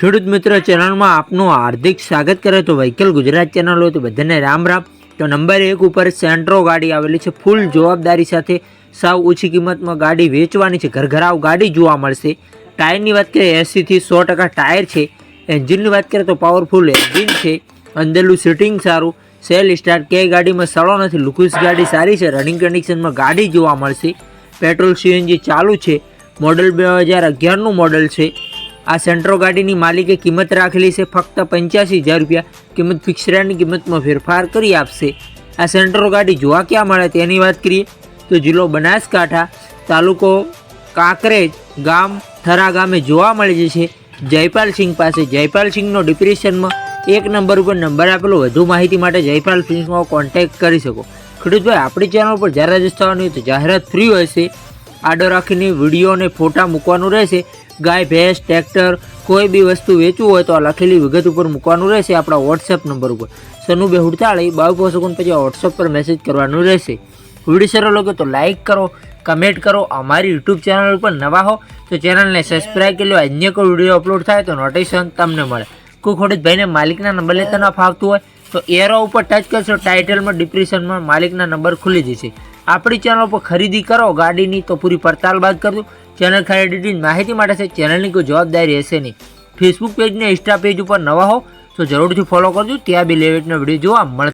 ખેડૂત મિત્ર ચેનલમાં આપનું હાર્દિક સ્વાગત કરે તો વ્હીકલ ગુજરાત ચેનલ હોય તો બધાને રામ રામ. તો નંબર એક ઉપર સેન્ટ્રો ગાડી આવેલી છે. ફૂલ જવાબદારી સાથે સાવ ઓછી કિંમતમાં ગાડી વેચવાની છે. ઘરઘરાવ ગાડી જોવા મળશે. ટાયરની વાત કરીએ, એંસીથી સો ટકા ટાયર છે. એન્જિનની વાત કરીએ તો પાવરફુલ એન્જિન છે. અંદરનું સિટિંગ સારું. સેલ સ્ટાર્ટ કે ગાડીમાં સળો નથી. લુકુસ ગાડી સારી છે. રનિંગ કન્ડિશનમાં ગાડી જોવા મળશે. પેટ્રોલ સીએનજી ચાલુ છે. મોડલ બે હજાર અગિયારનું મોડલ છે. આ સેન્ટ્રો ગાડીની માલિકે કિંમત રાખેલી છે ફક્ત પંચ્યાસી હજાર રૂપિયા. કિંમત ફિક્સ રેટની કિંમતમાં ફેરફાર કરી આપશે. આ સેન્ટ્રો ગાડી જોવા ક્યાં મળે તેની વાત કરીએ તો જિલ્લો બનાસકાંઠા તાલુકો કાંકરેજ ગામ થરા ગામે જોવા મળે છે. જયપાલ સિંહ પાસે જયપાલ સિંહનો ડિપ્રેશનમાં એક નંબર ઉપર નંબર આપેલો. વધુ માહિતી માટે જયપાલ સિંહનો કોન્ટેક્ટ કરી શકો. ખેડૂતભાઈ, આપણી ચેનલ પર જાહેરાત થવાની તો જાહેરાત ફ્રી હોય છે. આડો રાખીને વીડિયો અને ફોટા મૂકવાનું રહેશે. ગાય, ભેંસ ટ્રેક્ટર કોઈ બી વસ્તુ વેચવું હોય તો આ લખેલી વિગત ઉપર મૂકવાનું રહેશે આપણા વોટ્સએપ નંબર ઉપર. સનુ બે હુડતાળી બાવીસ સેકન્ડ પછી વોટ્સએપ પર મેસેજ કરવાનું રહેશે. વીડિયો સારો લાગે તો લાઇક કરો કમેન્ટ કરો, અમારી યુટ્યુબ ચેનલ ઉપર નવા હો તો ચેનલને સબસ્ક્રાઈબ કરી લો. અન્ય કોઈ વીડિયો અપલોડ થાય તો નોટિફિકેશન તમને મળે. કોઈ ખોટું ભાઈને માલિકના નંબર લેતા ન ફાવતું હોય તો એરો ઉપર ટચ કરશો ટાઇટલમાં ડિપ્રેશનમાં માલિકના નંબર ખુલી જશે. આપણી ચેનલ પર ખરીદી કરો, ગાડીની તો પૂરી પડતાલ બાદ કરજો. ચેનલ ખરીદીની માહિતી માટે છે ચેનલની કોઈ જવાબદારી રહેશે નહીં. ફેસબુક પેજ ને ઇન્સ્ટા પેજ ઉપર નવા હો, તો જરૂરથી ફોલો કરજો. ત્યાં બી લેવેટનો વીડિયો જોવા મળશે.